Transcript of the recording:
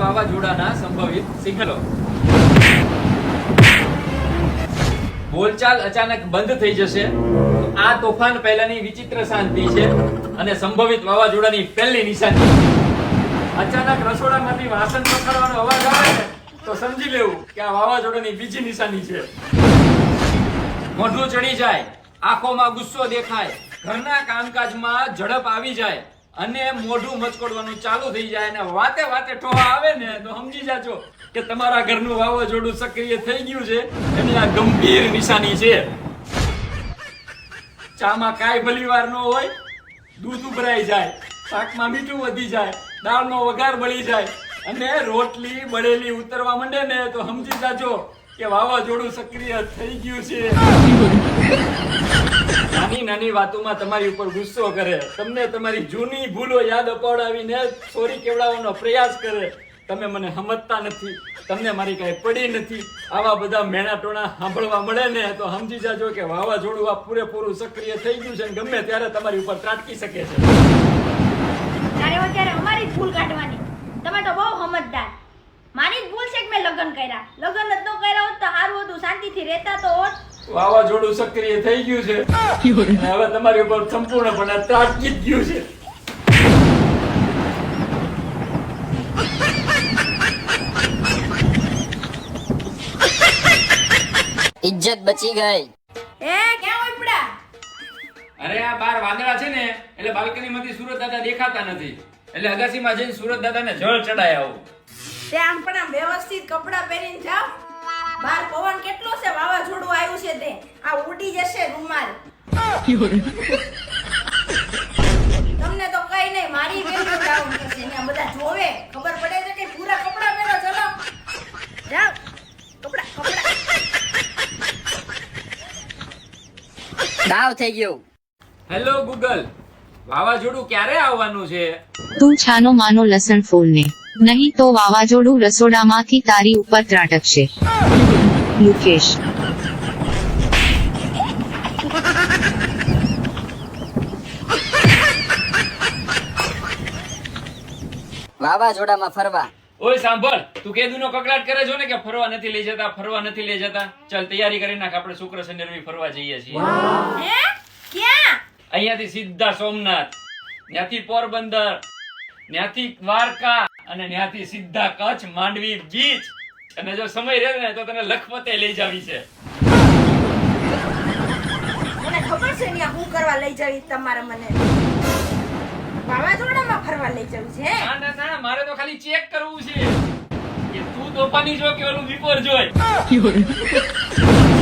વાવાઝોડાના સંભવિત સિગ્નલો બોલચાલ અચાનક બંધ થઈ જશે. આ તોફાન પહેલાની વિચિત્ર શાંતિ છે અને સંભવિત વાવાઝોડાની પહેલી નિશાની. અચાનક રસોડામાંથી વાસણ પકડવાનો અવાજ આવે ને તો સમજી લેવું કે આ વાવાઝોડાની બીજી નિશાની છે. મોઢું ચડી જાય, આંખોમાં ગુસ્સો દેખાય, ઘરના કામકાજમાં ઝડપ આવી જાય. અને મોઢું મચકોડવાનું ચાલુ થઈ જાય અને વાતે વાતે ઠોહા આવે ને તો સમજી જાજો કે તમારા ઘરનું વાવાઝોડું સક્રિય થઈ ગયું છે એની આ ગંભીર નિશાની છે. ચામાં કાંઈ ભલી વાર ન હોય, દૂધ ઉભરાઈ જાય, શાકમાં મીઠું વધી જાય, દાળનો વઘાર બળી જાય અને રોટલી બળેલી ઉતરવા માંડે ને તો સમજી જાજો કે વાવાઝોડું સક્રિય થઈ ગયું છે. નાની વાતોમાં તમારી ઉપર ગુસ્સો કરે. તમને તમારી જૂની ભૂલો યાદ અપાવડાવીને સોરી કેવડાવવાનો પ્રયાસ કરે. તમે મને સમજતા નથી. તમને મારી કાંઈ પડી નથી. આવા બધા મેણા ટોણા સાંભળવા મળે ને તો સમજી જાજો કે વાવાઝોડું આ પૂરેપૂરું સક્રિય થઈ ગયું છે ને ગમે ત્યારે તમારી ઉપર ત્રાટકી શકે છે. ત્યારે અત્યારે અમારી ભૂલ કાઢવાની. તમે તો બહુ સમજદાર મારી ભૂલ છે કે મેં લગ્ન કર્યા. લગ્ન જ ન કર્યા હોત તો સારું હતું. શાંતિથી રહેતા તો હોત. વાવાઝોડું સક્રિય થઈ ગયું છે. હવે તમારી ઉપર સંપૂર્ણપણે ત્રાટકી જ ગયું છે. ઇજ્જત બચી ગઈ. એ ક્યાં ઉપડા અરે આ બાર વાદળા છે ને એટલે બાલ્કની માંથી સુરત દાદા દેખાતા નથી. એટલે અગાસીમાં જઈને સુરત દાદાને જળ ચડાય આવું. તે આમ પણ આમ વ્યવસ્થિત કપડાં પહેરીને જાઓ. બહાર પવન કેટલો છે? વાવાઝોડું આવ્યું છે તે. આ ઉડી જશે રૂમાલ. તમને તો કઈ નહીં મારી વેલ્યુ ડાઉન થશે ને બધા જોવે. ખબર પડે છે કે પૂરા કપડા પહેરો ચલો જાવ કપડા કપડા. દાવ થઈ ગયો. હેલો ગૂગલ વાવાઝોડું ક્યારે આવવાનું છે? તું છાનો માનો લસણ ફોલને નહીં તો વાવાઝોડું રસોડામાંથી તારી ઉપર ત્રાટકશે. મુકેશ વાવાઝોડામાં ફરવા. ઓય સાંભળ તું કેદુનો કકડાટ કરે છો ને કે ફરવા નથી લઈ જતા ફરવા નથી લઈ જતા? ચાલ તૈયારી કરી નાખ આપણે શુક્ર શનિ રવિ ફરવા જઈએ છીએ. હે? ક્યાં? અહીંયાથી સીધા સોમનાથ ત્યાંથી પોરબંદર ત્યાંથી દ્વારકા અને ત્યાંથી સીધા કચ્છ માંડવી બીચ. અને જો સમય રહે ને તો તને લખપતે લઈ જાવી છે. મને ખબર છે ને હું કરવા લઈ જવી તમારે મને. વાવાઝોડામાં ફરવા લઈ જવું છે હે? ના ના ના મારે તો ખાલી ચેક કરવું છે. કે તું તોફાની જો કે ઓલું વિપર જોય.